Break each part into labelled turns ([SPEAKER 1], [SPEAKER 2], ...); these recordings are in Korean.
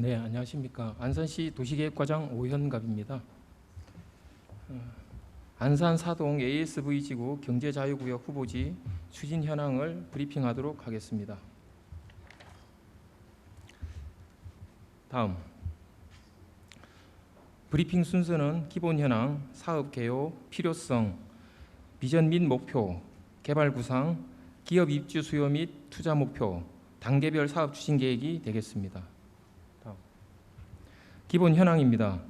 [SPEAKER 1] 네, 안녕하십니까. 안산시 도시계획과장 오현갑입니다. 어, 안산 사동 ASV 지구 경제자유구역 후보지 추진 현황을 브리핑하도록 하겠습니다. 다음 브리핑 순서는 기본 현황, 사업 개요, 필요성, 비전 및 목표, 개발 구상, 기업 입주 수요 및 투자 목표, 단계별 사업 추진 계획이 되겠습니다. 기본 현황입니다.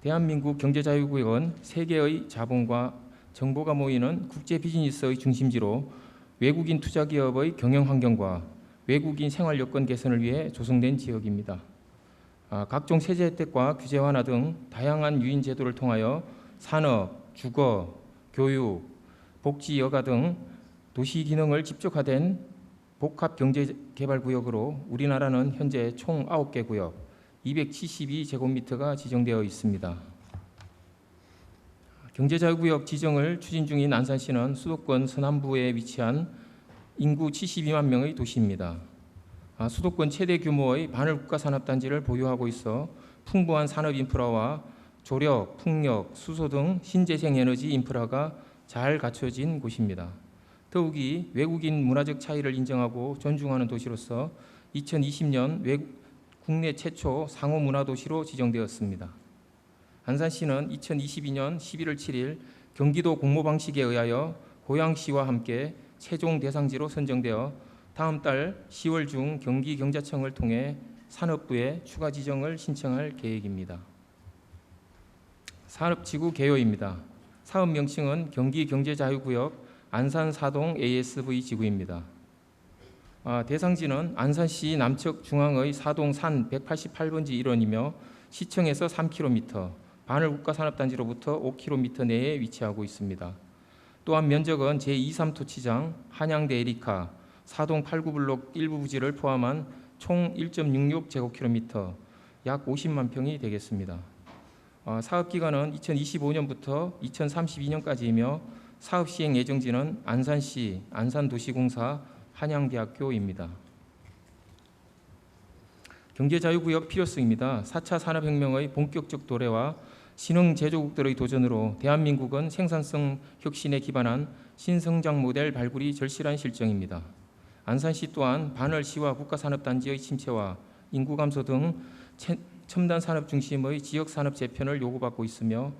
[SPEAKER 1] 대한민국 경제자유구역은 세계의 자본과 정보가 모이는 국제 비즈니스의 중심지로 외국인 투자 기업의 경영 환경과 외국인 생활 여건 개선을 위해 조성된 지역입니다. 아, 각종 세제 혜택과 규제 완화 등 다양한 유인 제도를 통하여 산업, 주거, 교육, 복지, 여가 등 도시 기능을 집중화된 복합 경제 개발 구역으로 우리나라는 현재 총 9개 구역 272제곱미터가 지정되어 있습니다. 경제자유구역 지정을 추진 중인 안산시는 수도권 서남부에 위치한 인구 72만 명의 도시입니다. 아, 수도권 최대 규모의 반을 국가산업단지를 보유하고 있어 풍부한 산업 인프라와 조력, 풍력, 수소 등 신재생 에너지 인프라가 잘 갖춰진 곳입니다. 더욱이 외국인 문화적 차이를 인정하고 존중하는 도시로서 2020년 외국, 국내 최초 상호 문화 도시로 지정되었습니다. 안산시는 2022년 11월 7일 경기도 공모 방식에 의하여 고양시와 함께 최종 대상지로 선정되어 다음 달 10월 중 경기경자청을 통해 산업부에 추가 지정을 신청할 계획입니다. 산업지구 개요입니다. 사업 명칭은 경기경제자유구역 안산사동 ASV 지구입니다. 아, 대상지는 안산시 남측 중앙의 사동 산 188번지 일원이며 시청에서 3km, 반을 국가산업단지로부터 5km 내에 위치하고 있습니다. 또한 면적은 제23 토치장, 한양대 에리카, 사동 89블록 일부 부지를 포함한 총 1.66제곱킬로미터, 약 50만 평이 되겠습니다. 아, 사업 기간은 2025년부터 2032년까지이며 사업 시행 예정지는 안산시 안산도시공사 한양대학교입니다. 경제자유구역 필요성입니다. 4차 산업혁명의 본격적 도래와 신흥 제조국들의 도전으로 대한민국은 생산성 혁신에 기반한 신성장 모델 발굴이 절실한 실정입니다. 안산시 또한 반월시와 국가산업단지의 침체와 인구 감소 등 첨단 산업 중심의 지역 산업 재편을 요구받고 있으며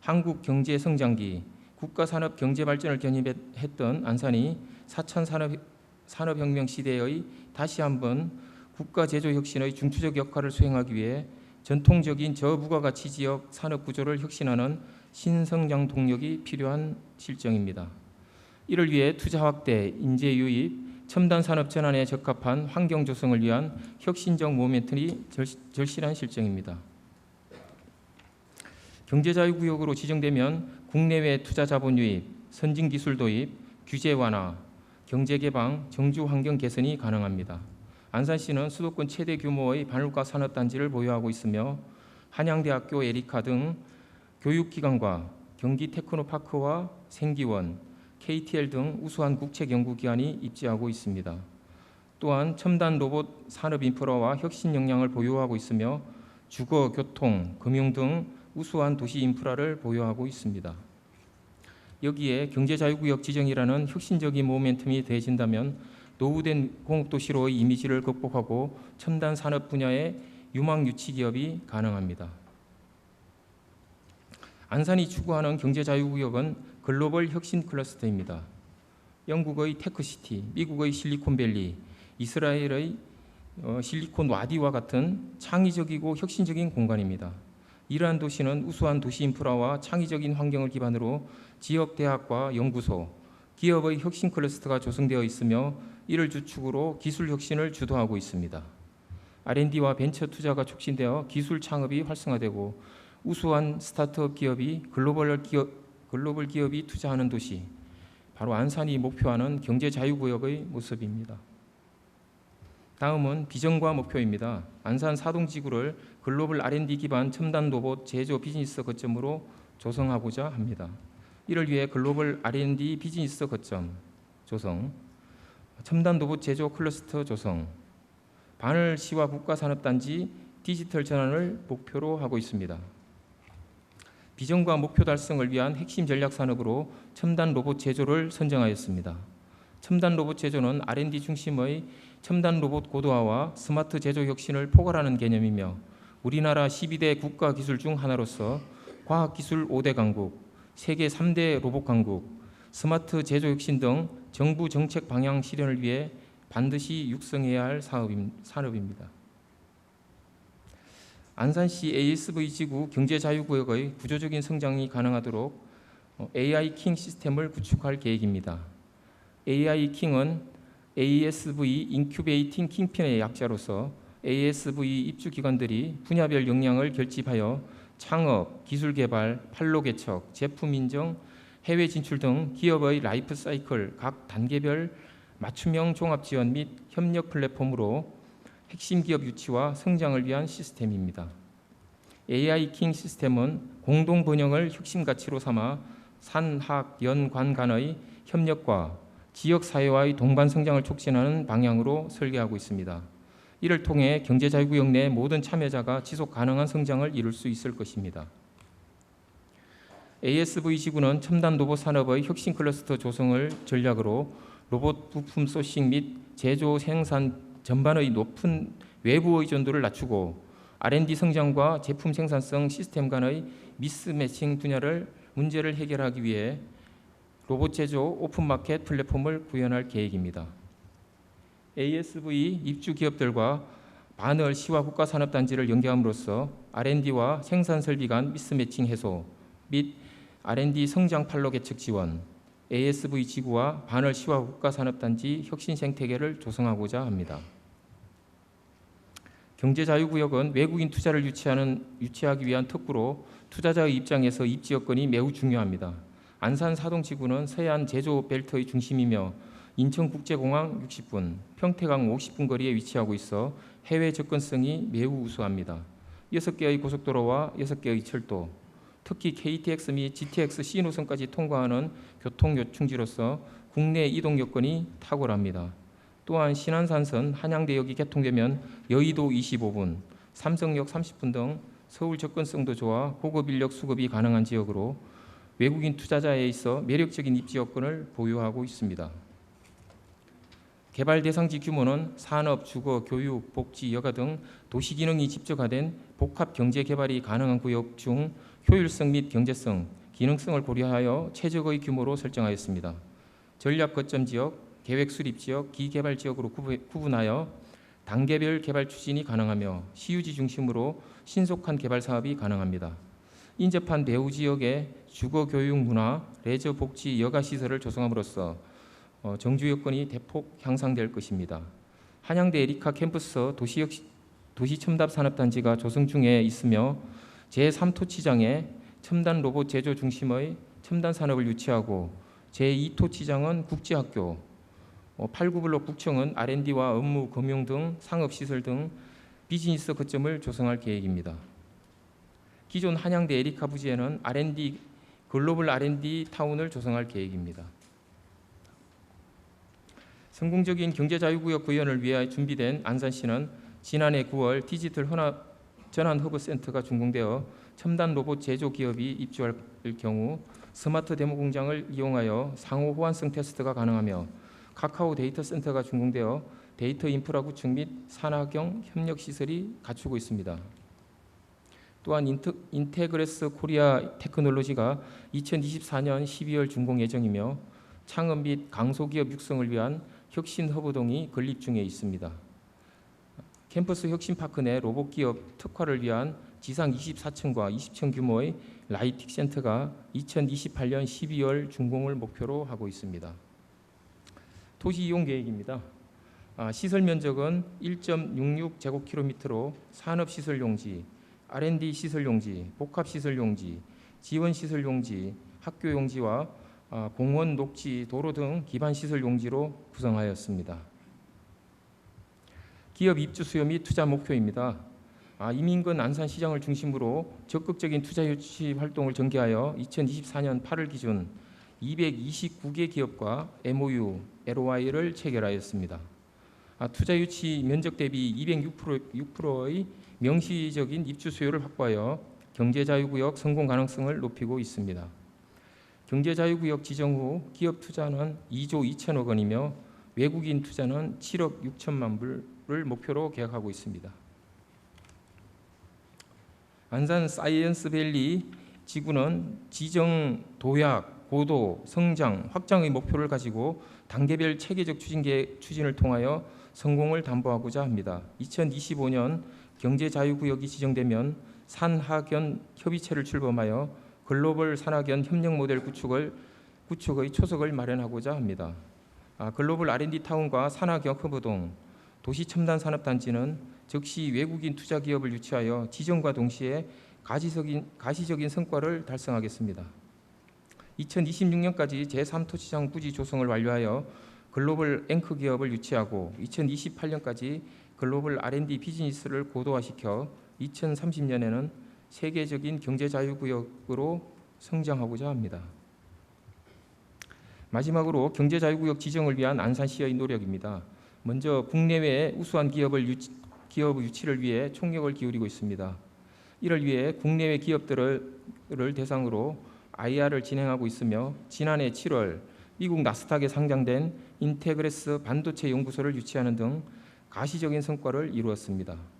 [SPEAKER 1] 한국 경제 성장기, 국가 산업 경제 발전을 견인했던 안산이 4천 산업 산업혁명 시대의 다시 한번 국가 제조 혁신의 중추적 역할을 수행하기 위해 전통적인 저부가가치 지역 산업 구조를 혁신하는 신성장 동력이 필요한 실정입니다. 이를 위해 투자 확대, 인재 유입, 첨단 산업 전환에 적합한 환경 조성을 위한 혁신적 모멘텀이 절실한 실정입니다. 경제자유구역으로 지정되면 국내외 투자 자본 유입, 선진 기술 도입, 규제 완화, 경제 개방, 정주 환경 개선이 가능합니다. 안산시는 수도권 최대 규모의 반올가 산업단지를 보유하고 있으며 한양대학교 에리카 등 교육기관과 경기 테크노파크와 생기원, KTL 등 우수한 국책 연구기관이 입지하고 있습니다. 또한 첨단 로봇 산업 인프라와 혁신 역량을 보유하고 있으며 주거, 교통, 금융 등 우수한 도시 인프라를 보유하고 있습니다. 여기에 경제자유구역 지정이라는 혁신적인 모멘텀이 대해진다면 노후된 공업도시로의 이미지를 극복하고 첨단 산업 분야의 유망 유치 기업이 가능합니다. 안산이 추구하는 경제자유구역은 글로벌 혁신 클러스터입니다. 영국의 테크시티, 미국의 실리콘밸리, 이스라엘의 어, 실리콘 와디와 같은 창의적이고 혁신적인 공간입니다. 이러한 도시는 우수한 도시 인프라와 창의적인 환경을 기반으로 지역 대학과 연구소, 기업의 혁신 클러스터가 조성되어 있으며 이를 주축으로 기술 혁신을 주도하고 있습니다. R&D와 벤처 투자가 촉진되어 기술 창업이 활성화되고 우수한 스타트업 기업이 글로벌 기업, 글로벌 기업이 투자하는 도시, 바로 안산이 목표하는 경제 자유 구역의 모습입니다. 다음은 비전과 목표입니다. 안산 사동 지구를 글로벌 R&D 기반 첨단 로봇 제조 비즈니스 거점으로 조성하고자 합니다. 이를 위해 글로벌 R&D 비즈니스 거점 조성, 첨단 로봇 제조 클러스터 조성, 바늘 시와 국가 산업단지 디지털 전환을 목표로 하고 있습니다. 비전과 목표 달성을 위한 핵심 전략 산업으로 첨단 로봇 제조를 선정하였습니다. 첨단 로봇 제조는 R&D 중심의 첨단 로봇 고도화와 스마트 제조 혁신을 포괄하는 개념이며 우리나라 12대 국가 기술 중 하나로서 과학기술 5대 강국, 세계 3대 로봇 강국, 스마트 제조 혁신 등 정부 정책 방향 실현을 위해 반드시 육성해야 할 산업입니다. 안산시 ASV 지구 경제자유구역의 구조적인 성장이 가능하도록 어, AI 킹 시스템을 구축할 계획입니다. AI 킹은 ASV 인큐베이팅 킹핀의 약자로서 ASV 입주 기관들이 분야별 역량을 결집하여 창업, 기술 개발, 판로 개척, 제품 인정, 해외 진출 등 기업의 라이프 사이클 각 단계별 맞춤형 종합 지원 및 협력 플랫폼으로 핵심 기업 유치와 성장을 위한 시스템입니다. AI 킹 시스템은 공동 번영을 혁신 가치로 삼아 산학 연관 간의 협력과 지역 사회와의 동반 성장을 촉진하는 방향으로 설계하고 있습니다. 이를 통해 경제자유구역 내 모든 참여자가 지속 가능한 성장을 이룰 수 있을 것입니다. ASV 지구는 첨단 로봇 산업의 혁신 클러스터 조성을 전략으로 로봇 부품 소싱 및 제조 생산 전반의 높은 외부 의존도를 낮추고 R&D 성장과 제품 생산성 시스템 간의 미스매칭 분야를 문제를 해결하기 위해 로봇 제조 오픈 마켓 플랫폼을 구현할 계획입니다. ASV 입주 기업들과 반을 시와 국가 산업 단지를 연계함으로써 R&D와 생산 설비 간 미스매칭 해소 및 R&D 성장 판로 개척 지원, ASV 지구와 반을 시와 국가 산업 단지 혁신 생태계를 조성하고자 합니다. 경제자유구역은 외국인 투자를 유치하는 유치하기 위한 특구로 투자자의 입장에서 입지 여건이 매우 중요합니다. 안산 사동지구는 서해안 제조 벨트의 중심이며 인천국제공항 60분, 평택항 50분 거리에 위치하고 있어 해외 접근성이 매우 우수합니다. 6개의 고속도로와 6개의 철도, 특히 KTX 및 GTX C 노선까지 통과하는 교통 요충지로서 국내 이동 여건이 탁월합니다. 또한 신안산선 한양대역이 개통되면 여의도 25분, 삼성역 30분 등 서울 접근성도 좋아 고급 인력 수급이 가능한 지역으로 외국인 투자자에 있어 매력적인 입지 여건을 보유하고 있습니다. 개발 대상지 규모는 산업, 주거, 교육, 복지, 여가 등 도시 기능이 집적화된 복합 경제 개발이 가능한 구역 중 효율성 및 경제성, 기능성을 고려하여 최적의 규모로 설정하였습니다. 전략 거점 지역, 계획 수립 지역, 기개발 지역으로 구분하여 단계별 개발 추진이 가능하며 시유지 중심으로 신속한 개발 사업이 가능합니다. 인접한 배후 지역에 주거, 교육, 문화, 레저, 복지, 여가 시설을 조성함으로써 어, 정주 여건이 대폭 향상될 것입니다. 한양대 에리카 캠퍼스 도시역 도시 첨답 산업 단지가 조성 중에 있으며 제3토치장에 첨단 로봇 제조 중심의 첨단 산업을 유치하고 제2토치장은 국제학교, 8, 9블록 국청은 R&D와 업무, 금융 등 상업시설 등 비즈니스 거점을 조성할 계획입니다. 기존 한양대 에리카 부지에는 R&D 글로벌 R&D 타운을 조성할 계획입니다. 성공적인 경제자유구역 구현을 위해 준비된 안산시는 지난해 9월 디지털 혼합 전환 허브 센터가 준공되어 첨단 로봇 제조 기업이 입주할 경우 스마트 데모 공장을 이용하여 상호 호환성 테스트가 가능하며 카카오 데이터 센터가 준공되어 데이터 인프라 구축 및 산학형 협력 시설이 갖추고 있습니다. 또한 인트, 인테그레스 코리아 테크놀로지가 2024년 12월 준공 예정이며 창업 및 강소기업 육성을 위한 혁신 허브동이 건립 중에 있습니다. 캠퍼스 혁신파크 내 로봇 기업 특화를 위한 지상 24층과 20층 규모의 라이틱 센터가 2028년 12월 준공을 목표로 하고 있습니다. 도시 이용 계획입니다. 아, 시설 면적은 1.66 제곱킬로미터로 산업 시설 용지, R&D 시설 용지, 복합 시설 용지, 지원 시설 용지, 학교 용지와 아, 공원, 녹지, 도로 등 기반 시설 용지로 구성하였습니다. 기업 입주 수요 및 투자 목표입니다. 아, 이민근 안산시장을 중심으로 적극적인 투자 유치 활동을 전개하여 2024년 8월 기준 229개 기업과 MOU, LOI를 체결하였습니다. 아, 투자 유치 면적 대비 206%, 6%의 명시적인 입주 수요를 확보하여 경제 자유구역 성공 가능성을 높이고 있습니다. 경제자유구역 지정 후 기업 투자는 2조 2천억 원이며 외국인 투자는 7억 6천만 불을 목표로 계획하고 있습니다. 안산 사이언스밸리 지구는 지정 도약, 고도, 성장, 확장의 목표를 가지고 단계별 체계적 추진 계 추진을 통하여 성공을 담보하고자 합니다. 2025년 경제자유구역이 지정되면 산하견 협의체를 출범하여 글로벌 산하견 협력 모델 구축을 구축의 초석을 마련하고자 합니다. 아, 글로벌 R&D 타운과 산하견 허브 등 도시 첨단 산업 단지는 즉시 외국인 투자 기업을 유치하여 지정과 동시에 가시적인 가시적인 성과를 달성하겠습니다. 2026년까지 제3토지장 부지 조성을 완료하여 글로벌 앵커 기업을 유치하고 2028년까지 글로벌 R&D 비즈니스를 고도화시켜 2030년에는 세계적인 경제 자유구역으로 성장하고자 합니다. 마지막으로 경제 자유구역 지정을 위한 안산시의 노력입니다. 먼저 국내외 우수한 기업을 유치, 기업 유치를 위해 총력을 기울이고 있습니다. 이를 위해 국내외 기업들을 를 대상으로 IR을 진행하고 있으며 지난해 7월 미국 나스닥에 상장된 인테그레스 반도체 연구소를 유치하는 등 가시적인 성과를 이루었습니다.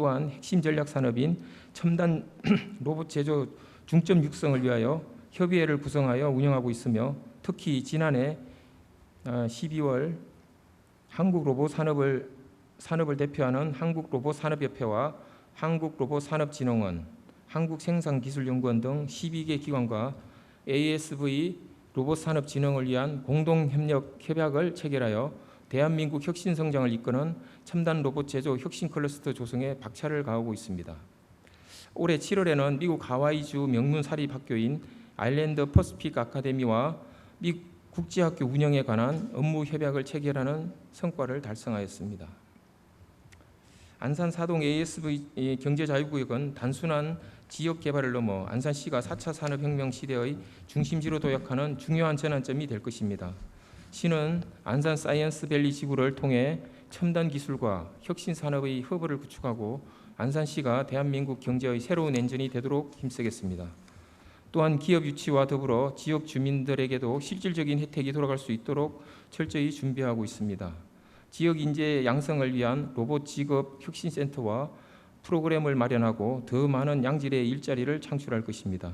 [SPEAKER 1] 또한 핵심 전략 산업인 첨단 로봇 제조 중점 육성을 위하여 협의회를 구성하여 운영하고 있으며 특히 지난해 아, 12월 한국 로봇 산업을 산업을 대표하는 한국 로봇 산업협회와 한국 로봇 산업진흥원, 한국 생산기술연구원 등 12개 기관과 ASV 로봇 산업 진흥을 위한 공동 협력 협약을 체결하여 대한민국 혁신 성장을 이끄는 첨단 로봇 제조 혁신 클러스터 조성에 박차를 가하고 있습니다. 올해 7월에는 미국 하와이주 명문 사립 학교인 아일랜드 퍼시픽 아카데미와 미 국제학교 운영에 관한 업무 협약을 체결하는 성과를 달성하였습니다. 안산 사동 ASV 경제자유구역은 단순한 지역 개발을 넘어 안산시가 4차 산업혁명 시대의 중심지로 도약하는 중요한 전환점이 될 것입니다. 시는 안산 사이언스밸리 지구를 통해 첨단 기술과 혁신 산업의 허브를 구축하고 안산시가 대한민국 경제의 새로운 엔진이 되도록 힘쓰겠습니다. 또한 기업 유치와 더불어 지역 주민들에게도 실질적인 혜택이 돌아갈 수 있도록 철저히 준비하고 있습니다. 지역 인재 양성을 위한 로봇 직업 혁신센터와 프로그램을 마련하고 더 많은 양질의 일자리를 창출할 것입니다.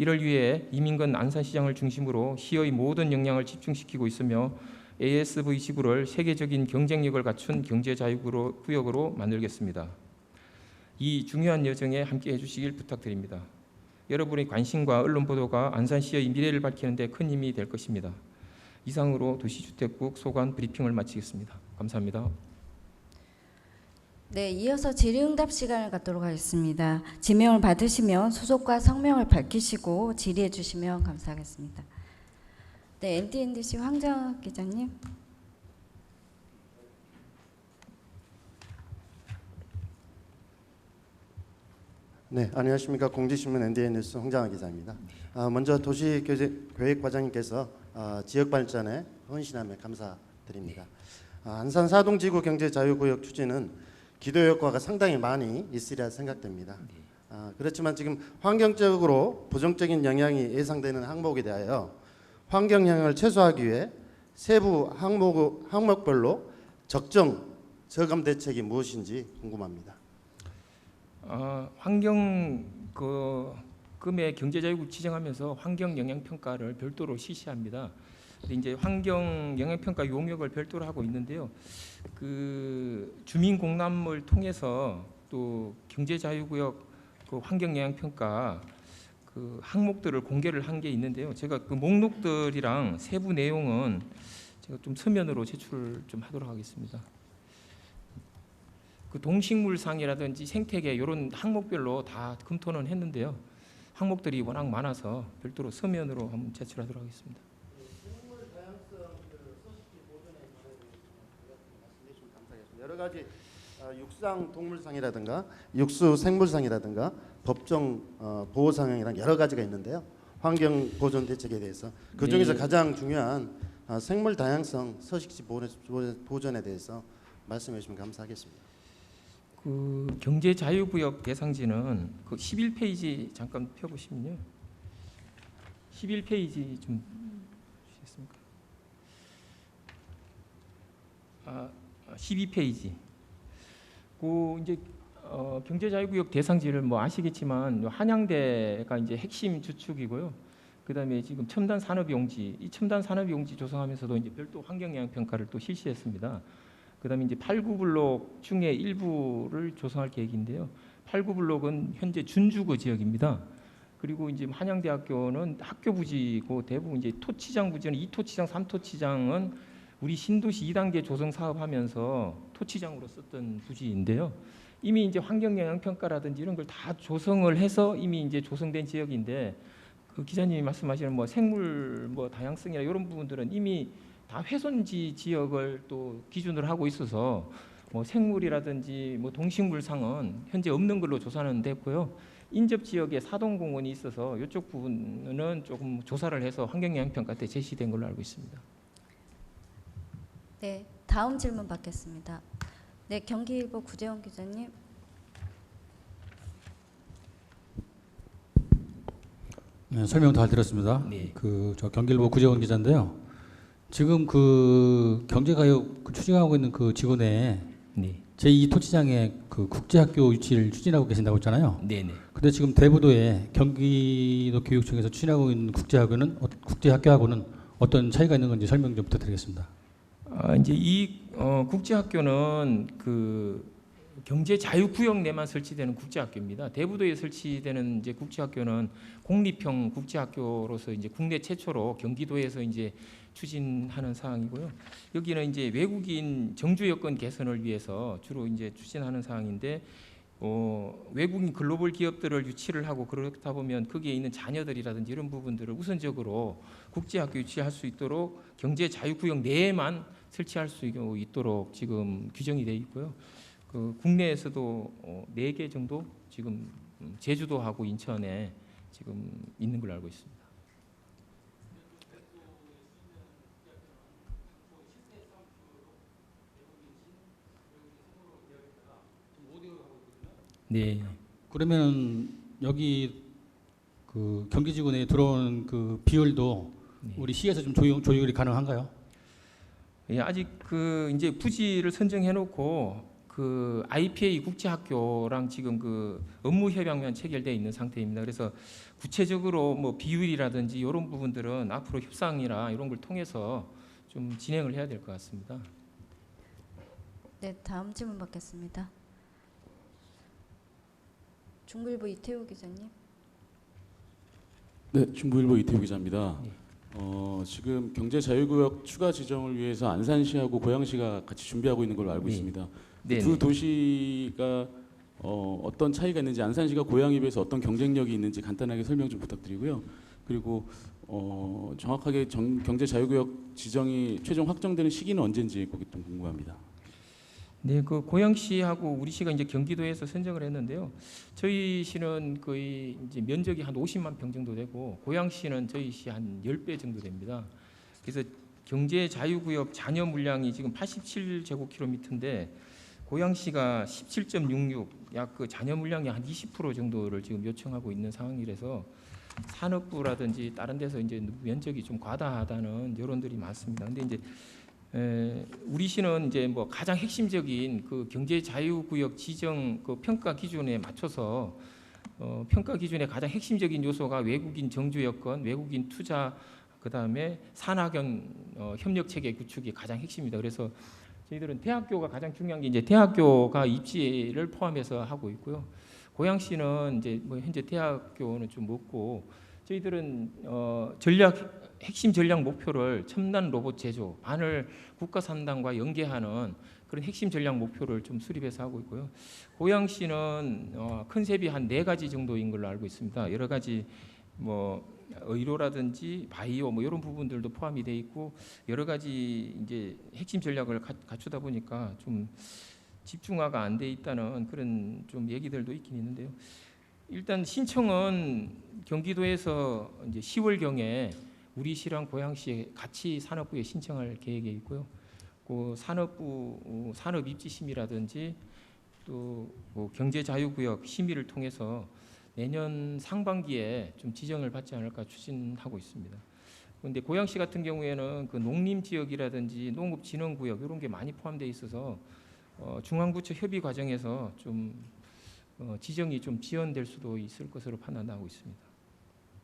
[SPEAKER 1] 이를 위해 이민건 안산시장을 중심으로 시의 모든 역량을 집중시키고 있으며 ASV 지구를 세계적인 경쟁력을 갖춘 경제자유구역으로 만들겠습니다. 이 중요한 여정에 함께해 주시길 부탁드립니다. 여러분의 관심과 언론 보도가 안산시의 미래를 밝히는 데 큰 힘이 될 것입니다. 이상으로 도시주택국 소관 브리핑을 마치겠습니다. 감사합니다.
[SPEAKER 2] 네, 이어서 질의응답 시간을 갖도록 하겠습니다. 지명을 받으시면 소속과 성명을 밝히시고 질의해 주시면 감사하겠습니다. 네, NTNDC 황정 기자님.
[SPEAKER 3] 네, 안녕하십니까 공지신문 NDN 뉴스 홍장하 기자입니다. 아, 먼저 도시계획과장님께서 아, 지역 발전에 헌신함에 감사드립니다. 아, 안산 사동지구 경제자유구역 추진은 기도 효과가 상당히 많이 있으리라 생각됩니다. 아, 그렇지만 지금 환경적으로 부정적인 영향이 예상되는 항목에 대하여 환경 영향을 최소화하기 위해 세부 항목 항목별로 적정 저감 대책이 무엇인지 궁금합니다.
[SPEAKER 1] 어, 환경 그 금의 경제자유국 지정하면서 환경 영향 평가를 별도로 실시합니다. 이제 환경 영향 평가 용역을 별도로 하고 있는데요. 그 주민 공람을 통해서 또 경제자유구역 그 환경 영향 평가 그 항목들을 공개를 한 게 있는데요. 제가 그 목록들이랑 세부 내용은 제가 좀 서면으로 제출을 좀 하도록 하겠습니다. 그 동식물상이라든지 생태계 이런 항목별로 다 검토는 했는데요. 항목들이 워낙 많아서 별도로 서면으로 한번 제출하도록 하겠습니다.
[SPEAKER 3] 여러 가지 어, 육상 동물상이라든가 육수 생물상이라든가 법정 어, 보호 상황이랑 여러 가지가 있는데요. 환경 보존 대책에 대해서 그 중에서
[SPEAKER 1] 네.
[SPEAKER 3] 가장 중요한 어, 생물 다양성 서식지 보존- 보존에 대해서 말씀해 주시면 감사하겠습니다.
[SPEAKER 1] 그 경제 자유구역 대상지는 그 11페이지 잠깐 펴보시면요. 11페이지 좀 주시겠습니까? 아, 12페이지. 그 이제 어, 경제자유구역 대상지를 뭐 아시겠지만 한양대가 이제 핵심 주축이고요. 그다음에 지금 첨단 산업 용지, 이 첨단 산업 용지 조성하면서도 이제 별도 환경 영향 평가를 또 실시했습니다. 그다음에 이제 8, 9블록 중에 일부를 조성할 계획인데요. 8, 9블록은 현재 준주거 지역입니다. 그리고 이제 한양대학교는 학교 부지고 대부분 이제 토치장 부지는 2토치장, 3토치장은 우리 신도시 2단계 조성 사업하면서 토치장으로 썼던 부지인데요. 이미 이제 환경 영향 평가라든지 이런 걸 다 조성을 해서 이미 이제 조성된 지역인데 그 기자님이 말씀하시는 뭐 생물 뭐 다양성이나 이런 부분들은 이미 다 훼손지 지역을 또 기준으로 하고 있어서 뭐 생물이라든지 뭐 동식물상은 현재 없는 걸로 조사는 됐고요. 인접 지역에 사동공원이 있어서 이쪽 부분은 조금 조사를 해서 환경영향평가 때 제시된 걸로 알고 있습니다.
[SPEAKER 2] 네, 다음 질문 받겠습니다. 네, 경기일보 구재원 기자님.
[SPEAKER 4] 네, 설명 잘 들었습니다.
[SPEAKER 1] 네.
[SPEAKER 4] 그저 경기일보 구재원 기자인데요. 지금 그 경제가요 그 추진하고 있는 그 지구내에
[SPEAKER 1] 네,
[SPEAKER 4] 제2 토치장에 그 국제학교 유치를 추진하고 계신다고 했잖아요.
[SPEAKER 1] 네, 네.
[SPEAKER 4] 근데 지금 대부도에 경기도 교육청에서 추진하고 있는 국제학교는 어, 국제학교하고는 어떤 차이가 있는 건지 설명 좀 부탁드리겠습니다.
[SPEAKER 1] 아, 이제 이 어, 국제학교는 그 경제 자유 구역 내만 설치되는 국제학교입니다. 대부도에 설치되는 이제 국제학교는 공립형 국제학교로서 이제 국내 최초로 경기도에서 이제 추진하는 사항이고요. 여기는 이제 외국인 정주 여건 개선을 위해서 주로 이제 추진하는 사항인데 어, 외국인 글로벌 기업들을 유치를 하고 그렇다 보면 거기에 있는 자녀들이라든지 이런 부분들을 우선적으로 국제학교 유치할 수 있도록 경제 자유구역 내에만 설치할 수 있도록 지금 규정이 돼 있고요. 그 국내에서도 어, 4개 정도 지금 음, 제주도하고 인천에 지금 있는 걸로 알고 있습니다. 네.
[SPEAKER 4] 그러면 여기 그 경기지구 내에 들어오는 그 비율도
[SPEAKER 1] 네.
[SPEAKER 4] 우리 시에서 좀 조율, 조율이 가능한가요?
[SPEAKER 1] 예, 아직 그 이제 부지를 선정해 놓고 그 IPA 국제학교랑 지금 그 업무 협약만 체결되어 있는 상태입니다. 그래서 구체적으로 뭐 비율이라든지 이런 부분들은 앞으로 협상이나 이런 걸 통해서 좀 진행을 해야 될 것 같습니다.
[SPEAKER 2] 네, 다음 질문 받겠습니다. 중국일보 이태우 기자님.
[SPEAKER 5] 네, 중부일보 이태우 기자입니다.
[SPEAKER 1] 네.
[SPEAKER 5] 어, 지금 경제 자유구역 추가 지정을 위해서 안산시하고 고양시가 같이 준비하고 있는 걸로 알고
[SPEAKER 1] 네.
[SPEAKER 5] 있습니다.
[SPEAKER 1] 네,
[SPEAKER 5] 두
[SPEAKER 1] 네.
[SPEAKER 5] 도시가 어, 어떤 차이가 있는지 안산시가 고양에 비해서 어떤 경쟁력이 있는지 간단하게 설명 좀 부탁드리고요. 그리고 어, 정확하게 정, 경제 자유구역 지정이 최종 확정되는 시기는 언제인지 거기 좀 궁금합니다.
[SPEAKER 1] 네, 그 고양 시하고 우리 시가 이제 경기도에서 선정을 했는데요. 저희 시는 거의 이제 면적이 한 50만 평 정도 되고 고양 시는 저희 시 한 10배 정도 됩니다. 그래서 경제 자유구역 잔여 물량이 지금 87제곱킬로미터인데 고양시가 17.66, 약 그 잔여 물량의 한20% 정도를 지금 요청하고 있는 상황이라서 산업부라든지 다른 데서 이제 면적이 좀 과다하다는 여론들이 많습니다. 근데 이제 에, 우리 시는 이제 뭐 가장 핵심적인 그 경제 자유구역 지정 그 평가 기준에 맞춰서 어, 평가 기준의 가장 핵심적인 요소가 외국인 정주 여건, 외국인 투자, 그 다음에 산학연 어, 협력 체계 구축이 가장 핵심입니다. 그래서 저희들은 대학교가 가장 중요한 게 이제 대학교가 입지를 포함해서 하고 있고요. 고양시는 이제 뭐 현재 대학교는 좀 없고 저희들은 어, 전략 핵심 전략 목표를 첨단 로봇 제조, 반을 국가 산단과 연계하는 그런 핵심 전략 목표를 좀 수립해서 하고 있고요. 고양시는 어, 컨셉이 한 네 가지 정도인 걸로 알고 있습니다. 여러 가지 뭐 의료라든지 바이오 뭐 이런 부분들도 포함이 돼 있고 여러 가지 이제 핵심 전략을 가, 갖추다 보니까 좀 집중화가 안 돼 있다는 그런 좀 얘기들도 있긴 있는데요. 일단 신청은 경기도에서 이제 10월 경에 우리 시랑 고양시에 같이 산업부에 신청할 계획에 있고요. 그 산업부 어, 산업 입지심이라든지 또 뭐 경제 자유구역 심의를 통해서 내년 상반기에 좀 지정을 받지 않을까 추진하고 있습니다. 그런데 고양시 같은 경우에는 그 농림 지역이라든지 농업 진흥 구역 이런 게 많이 포함되어 있어서 어, 중앙부처 협의 과정에서 좀 어, 지정이 좀 지연될 수도 있을 것으로 판단하고 있습니다.